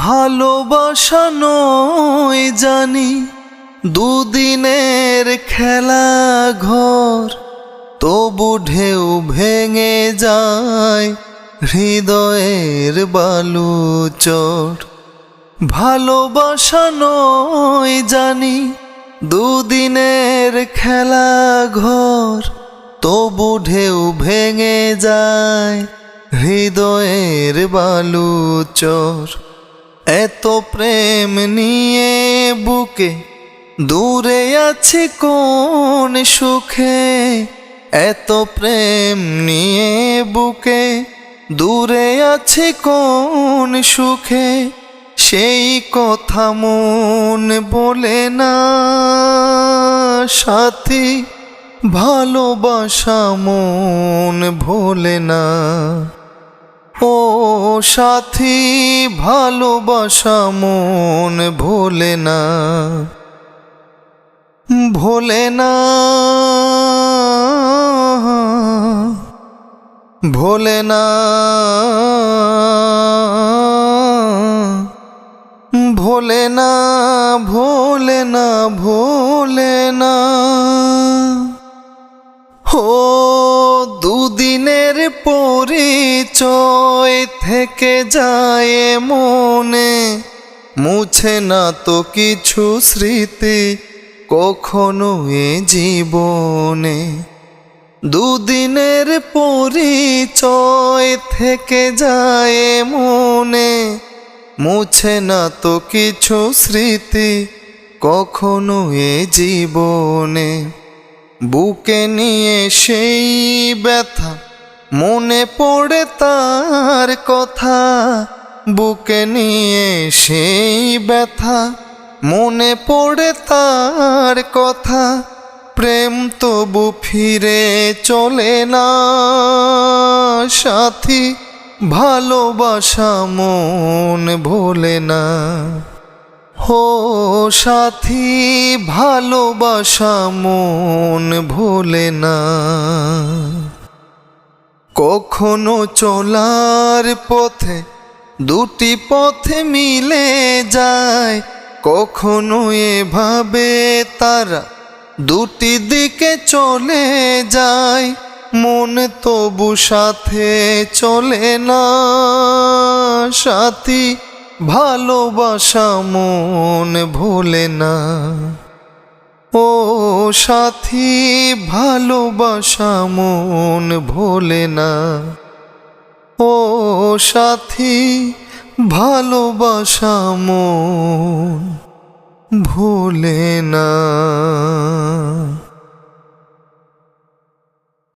ভালোবাসা নয় জানি, দুদিনের খেলা ঘর, তবু ঢেউ ভেঙে যায় হৃদয়ের বালুচর। ভালোবাসা নয় জানি, দুদিনের খেলা ঘর, তবু ঢেউ ভেঙে যায় হৃদয়ের বালু বালুচর। এত প্রেম নিয়ে বুকে দূরে আছে কোন সুখে? এত প্রেম নিয়ে বুকে দূরে আছে কোন সুখে? সেই কথা মন বলে না। সাথী, ভালোবাসা মন ভোলে না। ও সাথী, ভালোবাসা মন ভোলে না। ভোলে না। ভোলে না। ভোলে না ভোলে না ভোলে না। ও দুদিনের পরিচয় থেকে যায় মনে। মুছে না তো কিছু স্মৃতি কখনো এ জীবনে। দুদিনের পরিচয় থেকে যায় মনে। মুছে না তো কিছু স্মৃতি কখনো এ জীবনে। বুকে নিয়ে সেই ব্যথা মনে পড়ে তার কথা, বুকে নিয়ে সেই ব্যথা। মনে পড়ে তার কথা, প্রেম তবু ফিরে চলে না। সাথী, ভালোবাসা মন ভোলে না। হো সাথী, ভালোবাসা মন ভোলে না। কখনো চলার পথে দুটি পথে মিলে যায়, কখনো এভাবে তারা দুটি দিকে চলে যায়, মন তবু সাথে চলে না। সাথী, ভালোবাসা মন ভোলে না। ও সাথী ভালোবাসা মন ভোলে না। ও সাথী ভালোবাসা মন ভোলে না।